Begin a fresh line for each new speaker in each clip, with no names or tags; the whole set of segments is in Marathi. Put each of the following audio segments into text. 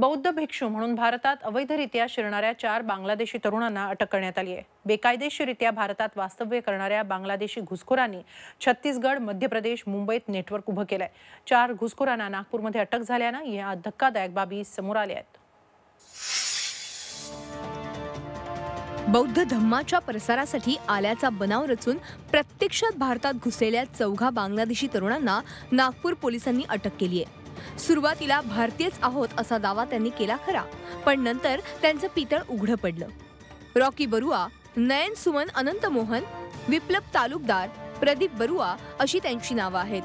बौद्ध भिक्षू म्हणून भारतात अवैधरित्या शिरणाऱ्या चार बांगलादेशी तरुणांना अटक करण्यात आली आहे. बेकायदेशीरित्या भारतात वास्तव्य करणाऱ्या बांगलादेशी घुसखोरांनी छत्तीसगड मध्य प्रदेश मुंबईत नेटवर्क उभं केलंय. चार घुसखोरांना नागपूरमध्ये अटक झाल्यानं या धक्कादायक बाबी समोर आल्या आहेत.
बौद्ध धम्माच्या प्रसारासाठी आल्याचा बनाव रचून प्रत्यक्षात भारतात घुसलेल्या चौघा बांगलादेशी तरुणांना नागपूर पोलिसांनी अटक केली आहे. सुरुवातीला भारतीयच आहोत असा दावा त्यांनी केला खरा पण नंतर त्यांचं पितळ उघडं पडलं. रॉकी बरुआ नयन सुमन अनंत मोहन विप्लब तालुकदार प्रदीप बरुआ अशी त्यांची नावं आहेत.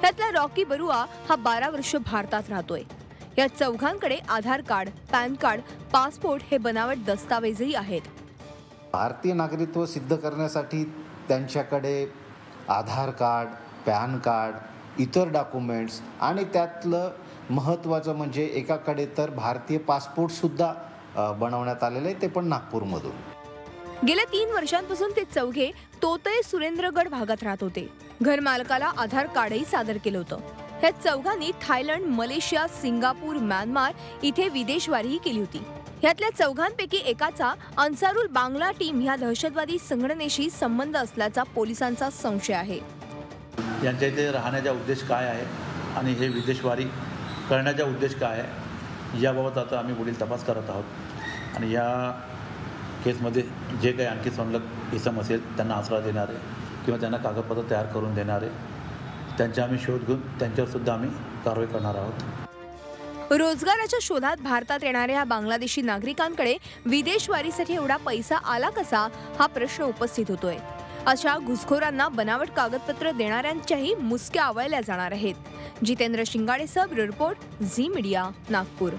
त्यातला रॉकी बरुआ हा बारा वर्ष भारतात राहतोय. या चौघांकडे Aadhaar card PAN card passport हे बनावट दस्तावेजही आहेत.
भारतीय नागरिकत्व सिद्ध करण्यासाठी त्यांच्याकडे आधार कार्ड पॅन कार्ड इतर डॉक्युमेंट्स आणि त्यातलं महत्त्वाचं म्हणजे एकाकडे तर भारतीय पासपोर्टसुद्धा बनवण्यात आलेलं आहे ते पण नागपूरमधून.
गेल्या तीन वर्षांपासून ते चौघे तोतय सुरेंद्रगड भागात राहत होते. घरमालकाला आधार कार्डही सादर केलं होतं. ह्या चौघांनी थायलंड मलेशिया सिंगापूर म्यानमार इथे विदेशवारीही केली होती. ह्यातल्या चौघांपैकी एकाचा अन्सारुल बांगला टीम ह्या दहशतवादी संघटनेशी संबंध असल्याचा पोलिसांचा संशय आहे.
यांच्या इथे राहण्याचा उद्देश काय आहे आणि हे विदेशवारी करण्याचा उद्देश काय आहे याबाबत आता आम्ही पुढील तपास करत आहोत. आणि या केसमध्ये जे काही आणखी संलग्न इसम असेल त्यांना आसरा देणारे किंवा त्यांना कागदपत्र तयार करून देणारे त्यांचा आम्ही शोध घेऊन त्यांच्यावरसुद्धा आम्ही कारवाई करणार आहोत.
रोजगाराच्या शोधात भारतात येणाऱ्या बांगलादेशी नागरिकांकडे विदेशवारीसाठी एवढा पैसा आला कसा हा प्रश्न उपस्थित होतोय. अशा घुसखोरांना बनावट कागदपत्र देणाऱ्यांच्याही मुसक्या आवळल्या जाणार आहेत. जितेंद्र शिंगाडेसह रिपोर्ट झी मीडिया नागपूर.